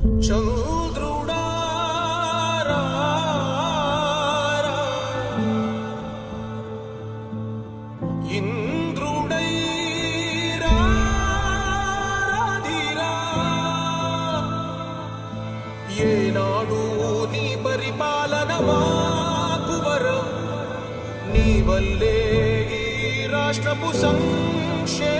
చంద్రుడా ఇంద్రుడై ఏనాడు నీ పరిపాలన మాకు వరం నీ వల్లే రాష్ట్రపు సంక్షే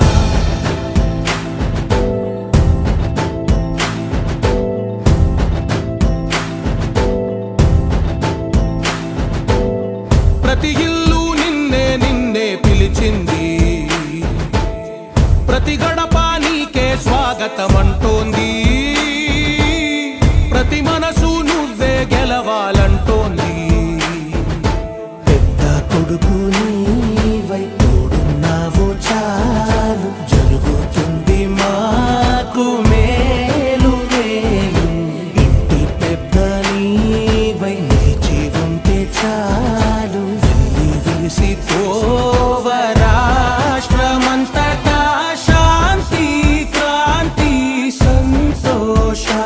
నిన్నే ప్రతి గడప నీకే స్వాగతమంటోంది. ప్రతి మనసు నువ్వే గెలవాలంటోంది. పెద్ద కొడుకు నీవై తోడున్నావు చాలు. జరుగుతుంది మాకు మేలు మేలు. ఇంటి పెద్ద నీవై నిలిచి ఉంటే చాలు. వెళ్ళి విలిసి